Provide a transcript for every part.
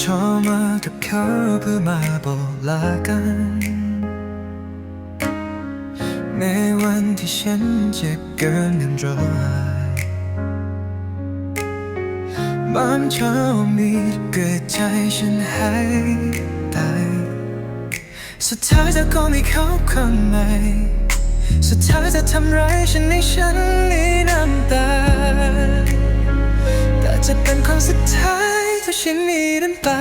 ชอมากับเขาเพื่อมาบอกลากัน ในวันที่ฉันเจ็บเกินยังรอยบางเช้ามีเกิดใจฉันให้ตายสุดท้ายเธอก็มีเขาคนใหม่สุดท้ายจะทำร้ายฉันให้ฉันมีน้ำตา แต่จะเป็นคนสุดท้าย ถ้าฉันมีน้ำตา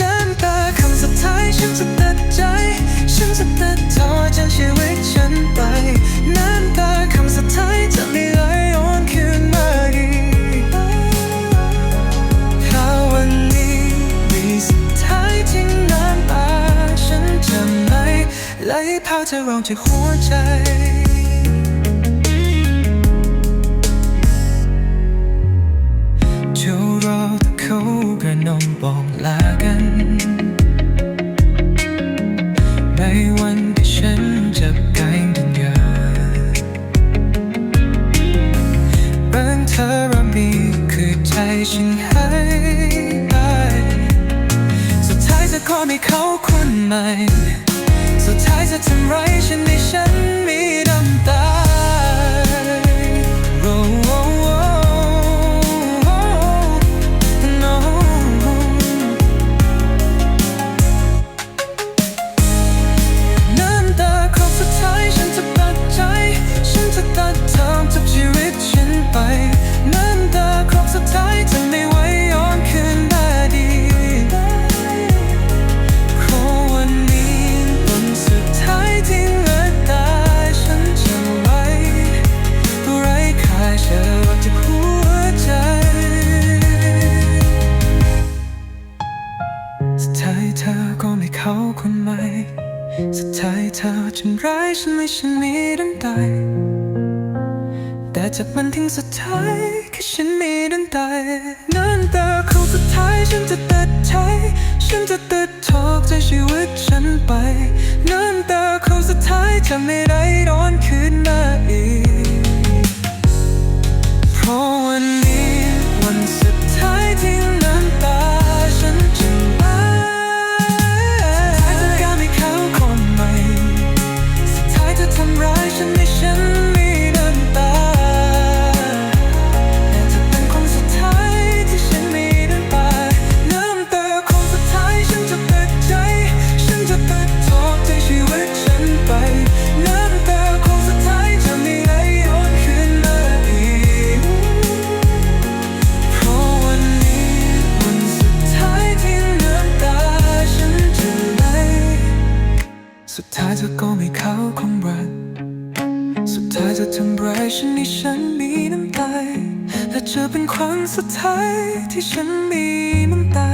น้ำตาคำสุดท้ายฉันจะตัดใจ ฉันจะตัดทอจากชีวิตฉันไปน้ำตาคำสุดท้ายจะไม่ไหลย้อนคืนมาอีกถ้าวันนี้มีสุดท้ายที่น้ำตาฉันจะไม่ไหลพาเธอร้องจากหัวใจ บอกลากัน ในวันที่ฉันจับกายดันยาบางเธอรามีคือใจฉันให้ไป สุดท้ายจะขอมีเขาคนใหม่ สุดท้ายจะทำร้ายฉันให้ฉัน เธอก็ไม่เข้าคนใหม่สุดท้ายเธอทำร้ายฉันไม่ฉันมีน้ำตาแต่จากมันทิ้งสุดท้ายแค่ฉันมีน้ำตาน้ำตาของสุดท้ายฉันจะตัดใจฉันจะตัดทอกจากชีวิตฉันไปน้ำตาของสุดท้ายจะไม่ได้ร้อนคืน สุดท้ายจะทำร้ายฉันให้ฉันมีน้ำตาและเธอเป็นครั้งสุดท้ายที่ฉันมีน้ำตา